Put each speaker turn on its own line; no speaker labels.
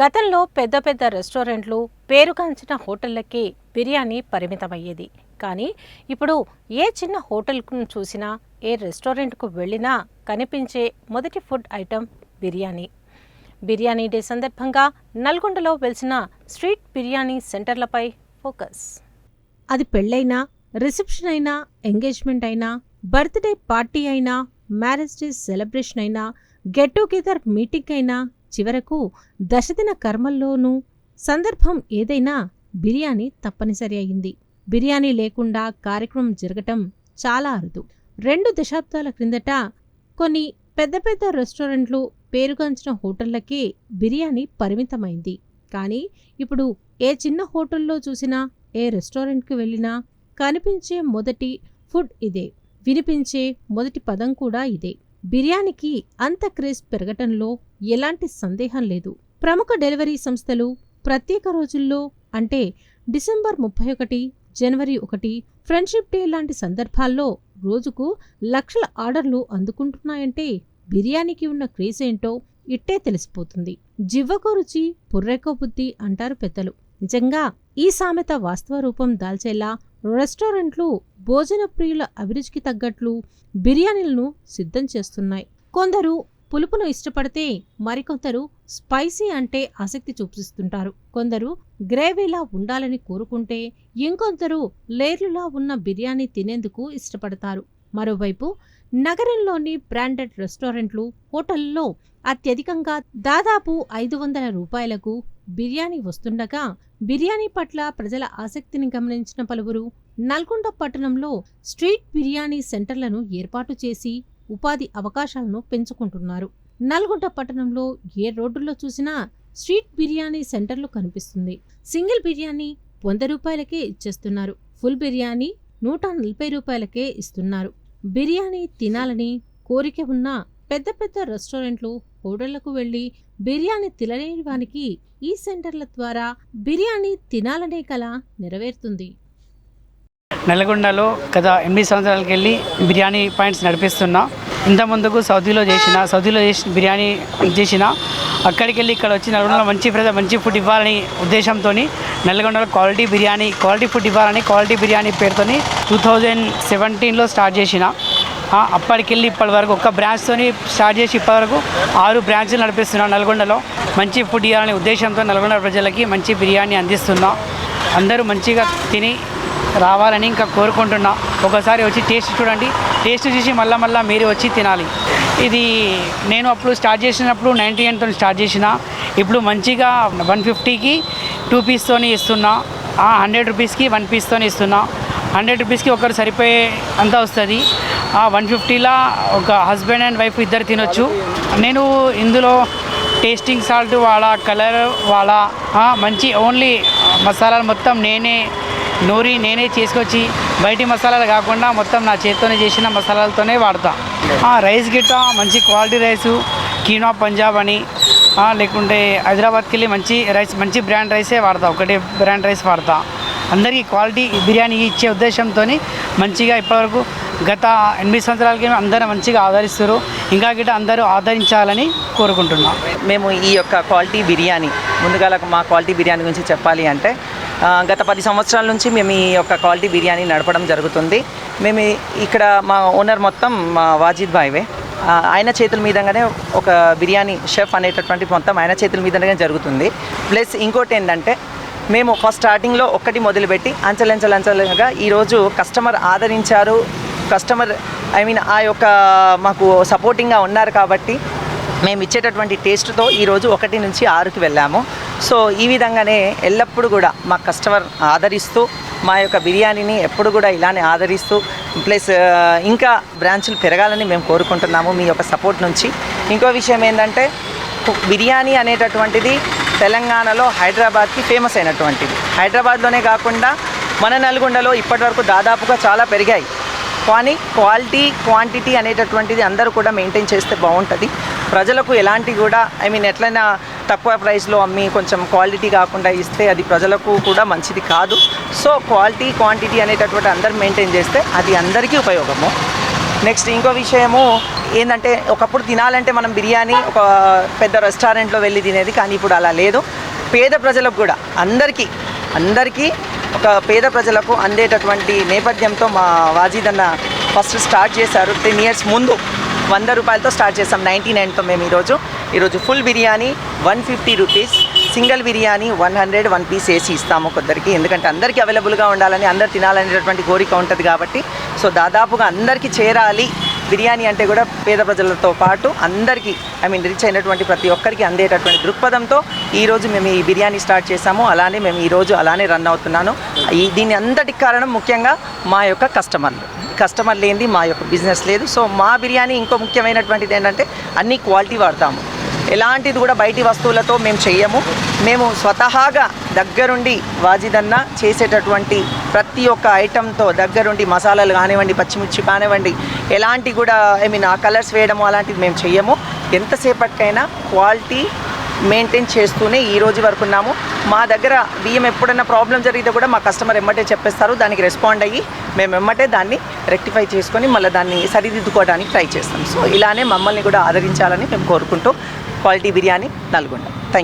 గతంలో పెద్ద పెద్ద రెస్టారెంట్లు పేరుగాంచిన హోటళ్ళకే బిర్యానీ పరిమితమయ్యేది. కానీ ఇప్పుడు ఏ చిన్న హోటల్కు చూసినా ఏ రెస్టారెంట్కు వెళ్ళినా కనిపించే మొదటి food item biryani. Biryani day సందర్భంగా నల్గొండలో వెలిసిన స్ట్రీట్ బిర్యానీ సెంటర్లపై ఫోకస్. అది పెళ్ళైనా రిసెప్షన్ అయినా ఎంగేజ్మెంట్ అయినా బర్త్డే పార్టీ అయినా మ్యారేజ్ డే సెలబ్రేషన్ అయినా గెట్ టుగెదర్ మీటింగ్ అయినా చివరకు దశదిన కర్మల్లోనూ సందర్భం ఏదైనా బిర్యానీ తప్పనిసరి అయింది. బిర్యానీ లేకుండా కార్యక్రమం జరగటం చాలా అరుదు. రెండు దశాబ్దాల క్రిందట కొన్ని పెద్ద పెద్ద రెస్టారెంట్లు పేరుగాంచిన హోటళ్ళకే బిర్యానీ పరిమితమైంది. కానీ ఇప్పుడు ఏ చిన్న హోటల్లో చూసినా ఏ రెస్టారెంట్కి వెళ్ళినా కనిపించే మొదటి ఫుడ్ ఇదే. వినిపించే మొదటి పదం కూడా ఇదే. బిర్యానీకి అంత క్రేజ్ పెరగటంలో ఎలాంటి సందేహం లేదు. ప్రముఖ డెలివరీ సంస్థలు ప్రత్యేక రోజుల్లో అంటే డిసెంబర్ ముప్పై ఒకటి జనవరి ఒకటి ఫ్రెండ్షిప్ డే లాంటి సందర్భాల్లో రోజుకు లక్షల ఆర్డర్లు అందుకుంటున్నాయంటే బిర్యానీకి ఉన్న క్రేజ్ ఏంటో ఇట్టే తెలిసిపోతుంది. జివ్వకో రుచి పుర్రెకో బుద్ధి అంటారు పెద్దలు. నిజంగా ఈ సామెత వాస్తవ రూపం దాల్చేలా రెస్టారెంట్లు భోజన ప్రియుల అభిరుచికి తగ్గట్లు బిర్యానీలను సిద్ధం చేస్తున్నాయి. కొందరు పులుపును ఇష్టపడితే మరికొందరు స్పైసీ అంటే ఆసక్తి చూపిస్తుంటారు. కొందరు గ్రేవీలా ఉండాలని కోరుకుంటే ఇంకొందరు లేర్లులా ఉన్న బిర్యానీ తినేందుకు ఇష్టపడతారు. మరోవైపు నగరంలోని బ్రాండెడ్ రెస్టారెంట్లు హోటల్లో అత్యధికంగా దాదాపు ఐదు వందల రూపాయలకు బిర్యానీ వస్తుండగా బిర్యానీ పట్ల ప్రజల ఆసక్తిని గమనించిన పలువురు నల్గొండ పట్టణంలో స్ట్రీట్ బిర్యానీ సెంటర్లను ఏర్పాటు చేసి ఉపాధి అవకాశాలను పెంచుకుంటున్నారు. నల్గొండ పట్టణంలో ఏ రోడ్డులో చూసినా స్ట్రీట్ బిర్యానీ సెంటర్లు కనిపిస్తుంది. సింగిల్ బిర్యానీ వంద రూపాయలకే ఇచ్చేస్తున్నారు. ఫుల్ బిర్యానీ నూట నలభై రూపాయలకే ఇస్తున్నారు. బిర్యానీ తినాలని కోరిక ఉన్న పెద్ద పెద్ద రెస్టారెంట్లు హోటళ్ళకు వెళ్ళి బిర్యానీ తినలేని వానికి ఈ సెంటర్ల ద్వారా బిర్యానీ తినాలనే కళ నెరవేరుతుంది.
నల్గొండలో గత ఎనిమిది సంవత్సరాలకు వెళ్ళి బిర్యానీ పాయింట్స్ నడిపిస్తున్నా. ఇంత ముందుకు సౌదీలో చేసిన సౌదీలో చేసిన బిర్యానీ చేసిన అక్కడికి వెళ్ళి ఇక్కడ వచ్చి నల్గొండలో మంచి ప్రజలు మంచి ఫుడ్ ఇవ్వాలని ఉద్దేశంతో నల్గొండలో క్వాలిటీ బిర్యానీ క్వాలిటీ ఫుడ్ ఇవ్వాలని క్వాలిటీ బిర్యానీ పేరుతోని టూ థౌజండ్ సెవెంటీన్లో స్టార్ట్ చేసిన. అప్పటికెళ్ళి ఇప్పటి వరకు ఒక్క బ్రాంచ్తోని స్టార్ట్ చేసి ఇప్పటివరకు ఆరు బ్రాంచ్లు నడిపిస్తున్నాం నల్గొండలో. మంచి ఫుడ్ ఇవ్వాలనే ఉద్దేశంతో నల్గొండ ప్రజలకి మంచి బిర్యానీ అందిస్తున్నాం. అందరూ మంచిగా తిని రావాలని ఇంకా కోరుకుంటున్నా. ఒకసారి వచ్చి టేస్ట్ చూడండి. టేస్ట్ చూసి మళ్ళా మళ్ళీ మీరు వచ్చి తినాలి. ఇది నేను అప్పుడు స్టార్ట్ చేసినప్పుడు నైంటీ ఎయిట్తో స్టార్ట్ చేసిన. ఇప్పుడు మంచిగా వన్ ఫిఫ్టీకి టూ పీస్తోని ఇస్తున్నా. హండ్రెడ్ రూపీస్కి వన్ పీస్తోని ఇస్తున్నా. హండ్రెడ్ రూపీస్కి ఒకరు సరిపోయే అంతా వస్తుంది. వన్ ఫిఫ్టీలా ఒక హస్బెండ్ అండ్ వైఫ్ ఇద్దరు తినొచ్చు. నేను ఇందులో టేస్టింగ్ సాల్ట్ వాడా కలర్ వాడా మంచి ఓన్లీ మసాలాలు మొత్తం నేనే నూరి నేనే చేసుకొచ్చి బయటి మసాలాలు కాకుండా మొత్తం నా చేతితోనే చేసిన మసాలాలతోనే వాడతా. రైస్ గిట్ట మంచి క్వాలిటీ రైసు కీనో పంజాబ్ అని లేకుంటే హైదరాబాద్కి వెళ్ళి మంచి రైస్ మంచి బ్రాండ్ రైసే వాడతా ఒకటే బ్రాండ్ రైస్ వాడతా. అందరికీ క్వాలిటీ బిర్యానీ ఇచ్చే ఉద్దేశంతో మంచిగా ఇప్పటివరకు గత ఎనిమిది సంవత్సరాలకి అందరూ మంచిగా ఆదరిస్తారు. ఇంకా గిట్ట అందరూ ఆదరించాలని కోరుకుంటున్నాం.
మేము ఈ యొక్క క్వాలిటీ బిర్యానీ ముందుగా మా క్వాలిటీ బిర్యానీ గురించి చెప్పాలి అంటే గత పది సంవత్సరాల నుంచి మేము ఈ యొక్క క్వాలిటీ బిర్యానీ నడపడం జరుగుతుంది. మేము ఇక్కడ మా ఓనర్ మొత్తం మా వాజిద్ బాయ్వే ఆయన చేతుల మీదగానే ఒక బిర్యానీ షెఫ్ అనేటటువంటి మొత్తం ఆయన చేతుల మీదనే జరుగుతుంది. ప్లస్ ఇంకోటి ఏంటంటే మేము ఫస్ట్ స్టార్టింగ్లో ఒక్కటి మొదలుపెట్టి అంచలంచలంచలుగా ఈరోజు కస్టమర్ ఆదరించారు. కస్టమర్ ఐ మీన్ ఆ యొక్క మాకు సపోర్టింగ్గా ఉన్నారు కాబట్టి మేము ఇచ్చేటటువంటి టేస్ట్తో ఈరోజు ఒకటి నుంచి ఆరుకి వెళ్ళాము. సో ఈ విధంగానే ఎల్లప్పుడూ కూడా మా కస్టమర్ ఆదరిస్తూ మా యొక్క బిర్యానీని ఎప్పుడు కూడా ఇలానే ఆదరిస్తూ ప్లస్ ఇంకా బ్రాంచులు పెరగాలని మేము కోరుకుంటున్నాము మీ యొక్క సపోర్ట్ నుంచి. ఇంకో విషయం ఏంటంటే బిర్యానీ అనేటటువంటిది తెలంగాణలో హైదరాబాద్కి ఫేమస్ అయినటువంటిది. హైదరాబాద్లోనే కాకుండా మన నల్గొండలో ఇప్పటివరకు దాదాపుగా చాలా పెరిగాయి. కానీ క్వాలిటీ క్వాంటిటీ అనేటటువంటిది అందరూ కూడా మెయింటైన్ చేస్తే బాగుంటుంది. ప్రజలకు ఎలాంటి కూడా ఐ మీన్ ఎట్లయినా తక్కువ ప్రైస్లో అమ్మి కొంచెం క్వాలిటీ కాకుండా ఇస్తే అది ప్రజలకు కూడా మంచిది కాదు. సో క్వాలిటీ క్వాంటిటీ అనేటటువంటి అందరు మెయింటైన్ చేస్తే అది అందరికీ ఉపయోగము. నెక్స్ట్ ఇంకో విషయము ఏంటంటే ఒకప్పుడు తినాలంటే మనం బిర్యానీ ఒక పెద్ద రెస్టారెంట్లో వెళ్ళి తినేది కానీ ఇప్పుడు అలా లేదు. పేద ప్రజలకు కూడా అందరికీ అందరికీ ఒక పేద ప్రజలకు అందేటటువంటి నేపథ్యంతో మా వాజీద్ అన్న ఫస్ట్ స్టార్ట్ చేశారు. టెన్ ఇయర్స్ ముందు వంద రూపాయలతో స్టార్ట్ చేసాం నైంటీ నైన్తో మేము ఈరోజు. ఈరోజు full biryani one fifty rupees single biryani one hundred one piece వేసి ఇస్తాము కొందరికి. ఎందుకంటే అందరికీ అవైలబుల్గా ఉండాలని అందరు తినాలనేటటువంటి కోరిక ఉంటుంది కాబట్టి. సో దాదాపుగా అందరికీ చేరాలి. బిర్యానీ అంటే కూడా పేద ప్రజలతో పాటు అందరికీ ఐ మీన్ రిచ్ అయినటువంటి ప్రతి ఒక్కరికి అందేటటువంటి దృక్పథంతో ఈరోజు మేము ఈ బిర్యానీ స్టార్ట్ చేసాము అలానే మేము ఈరోజు అలానే రన్ అవుతున్నాను. ఈ దీని అంతటికి కారణం ముఖ్యంగా మా యొక్క కస్టమర్లు. కస్టమర్ లేనిది మా యొక్క బిజినెస్ లేదు. సో మా బిర్యానీ ఇంకో ముఖ్యమైనటువంటిది ఏంటంటే అన్ని క్వాలిటీ వాడతాము. ఎలాంటిది కూడా బయటి వస్తువులతో మేము చెయ్యము. మేము స్వతహాగా దగ్గరుండి వాజిదన్న చేసేటటువంటి ప్రతి ఒక్క ఐటెంతో దగ్గరుండి మసాలాలు కానివ్వండి పచ్చిమిర్చి కానివ్వండి ఎలాంటి కూడా ఐ మీన్ ఆ కలర్స్ వేయడము అలాంటిది మేము చెయ్యము. ఎంతసేపటికైనా క్వాలిటీ మెయింటైన్ చేస్తూనే ఈ రోజు వరకు ఉన్నాము. మా దగ్గర బియ్యం ఎప్పుడైనా ప్రాబ్లం జరిగితే కూడా మా కస్టమర్ ఎమ్మటే చెప్పేస్తారు దానికి రెస్పాండ్ అయ్యి మేము ఎమ్మటే దాన్ని రెక్టిఫై చేసుకొని మళ్ళీ దాన్ని సరిదిద్దుకోవడానికి ట్రై చేస్తాం. సో ఇలానే మమ్మల్ని కూడా ఆదరించాలని మేము కోరుకుంటూ quality biryani Nalgonda. Thank you